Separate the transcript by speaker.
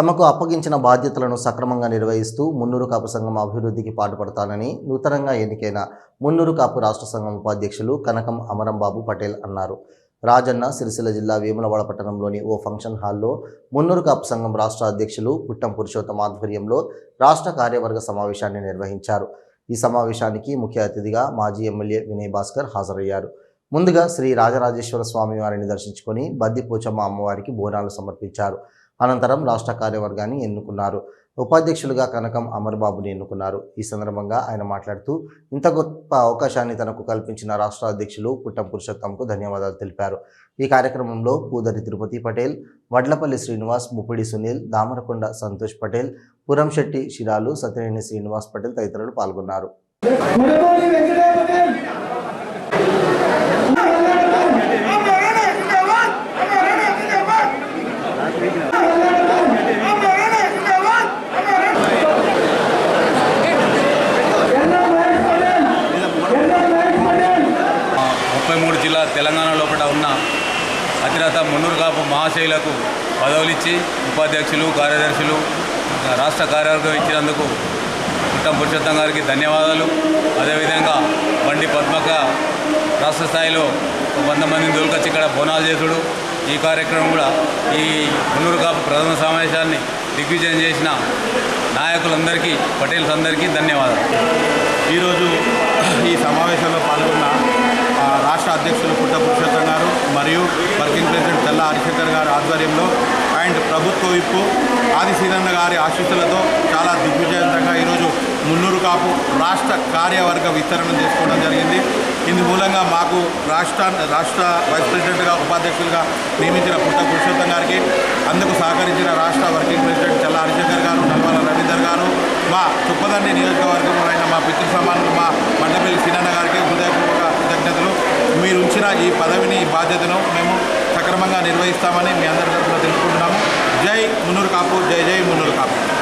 Speaker 1: తమకు అప్పగించిన బాధ్యతలను సక్రమంగా నిర్వహిస్తూ మున్నూరు కాపు సంఘం అభివృద్ధికి పాటుపడతానని నూతనంగా ఎన్నికైన మున్నూరు కాపు రాష్ట్ర సంఘం ఉపాధ్యక్షులు కనకం అమరంబాబు పటేల్ అన్నారు. రాజన్న సిరిసిల్ల జిల్లా వేములవాడ పట్టణంలోని ఓ ఫంక్షన్ హాల్లో మున్నూరు కాపు సంఘం రాష్ట్ర అధ్యక్షులు పుట్టం పురుషోత్తం ఆధ్వర్యంలో రాష్ట్ర కార్యవర్గ సమావేశాన్ని నిర్వహించారు. ఈ సమావేశానికి ముఖ్య అతిథిగా మాజీ ఎమ్మెల్యే వినయ్ భాస్కర్ హాజరయ్యారు. ముందుగా శ్రీ రాజరాజేశ్వర స్వామి వారిని దర్శించుకొని బద్దిపోచమ్మ అమ్మవారికి బోనాలు సమర్పించారు. అనంతరం రాష్ట్ర కార్యవర్గాన్ని ఎన్నుకున్నారు. ఉపాధ్యక్షులుగా కనకం అమర్బాబుని ఎన్నుకున్నారు. ఈ సందర్భంగా ఆయన మాట్లాడుతూ ఇంత గొప్ప అవకాశాన్ని తనకు కల్పించిన రాష్ట్ర అధ్యక్షులు పుట్టం పురుషోత్తంకు ధన్యవాదాలు తెలిపారు. ఈ కార్యక్రమంలో పూదరి తిరుపతి పటేల్ వడ్లపల్లి శ్రీనివాస్ ముప్పిడి సునీల్ దామరకొండ సంతోష్ పటేల్ పురంశెట్టి శిరాలు సత్యనేని శ్రీనివాస్ పటేల్ తదితరులు పాల్గొన్నారు.
Speaker 2: ముప్పై మూడు జిల్లా తెలంగాణ లోపల ఉన్న అతిరత మున్నూరు కాపు మహాశైలకు పదవులు ఇచ్చి ఉపాధ్యక్షులు కార్యదర్శులు రాష్ట్ర కార్యవర్గం ఇచ్చినందుకు పుట్టం పురుషోత్తం గారికి ధన్యవాదాలు. అదేవిధంగా బండి పద్మక రాష్ట్ర స్థాయిలో వంద మందిని దొరికొచ్చి ఇక్కడ బోనాలు చేసుడు ఈ కార్యక్రమం కూడా ఈ మున్నూరు కాపు ప్రథమ సమావేశాన్ని దిగ్విజయం చేసిన నాయకులందరికీ పటేల్స్ అందరికీ ధన్యవాదాలు.
Speaker 3: ఈరోజు ఈ సమావేశంలో పాల్గొన్న ఆ, రాష్ట్ర అధ్యక్షులు పుట్ట పురుషోత్తం గారు మరియు వర్కింగ్ ప్రెసిడెంట్ చల్లా హరిశంకర్ గారి ఆధ్వర్యంలో అండ్ ప్రభుత్వ విప్పు ఆది శ్రీరన్న గారి ఆశీస్సులతో చాలా దిగ్విజయంతంగా ఈరోజు మున్నూరు కాపు రాష్ట్ర కార్యవర్గ విస్తరణ చేసుకోవడం జరిగింది. ఇందు మూలంగా మాకు రాష్ట్ర రాష్ట్ర వైస్ ప్రెసిడెంట్గా ఉపాధ్యక్షులుగా నియమించిన పుట్ట పురుషోత్తం గారికి అందుకు సహకరించిన రాష్ట్ర వర్కింగ్ ప్రెసిడెంట్ చల్ల హరిశంకర్ గారు నల్వాల రవీందర్ గారు మా తుప్పదండి నియోజకవర్గంలో అయిన మా పితృ సమానులు మా మండపల్లి సీనన్న గారికి హృదయపూర్వక కృతజ్ఞతలు. మీరు ఉంచిన ఈ పదవిని ఈ బాధ్యతను మేము సక్రమంగా నిర్వహిస్తామని మీ అందరి తరఫున తెలుసుకుంటున్నాము జై మున్నూరు కాపు జై జై మున్నూరు కాపు.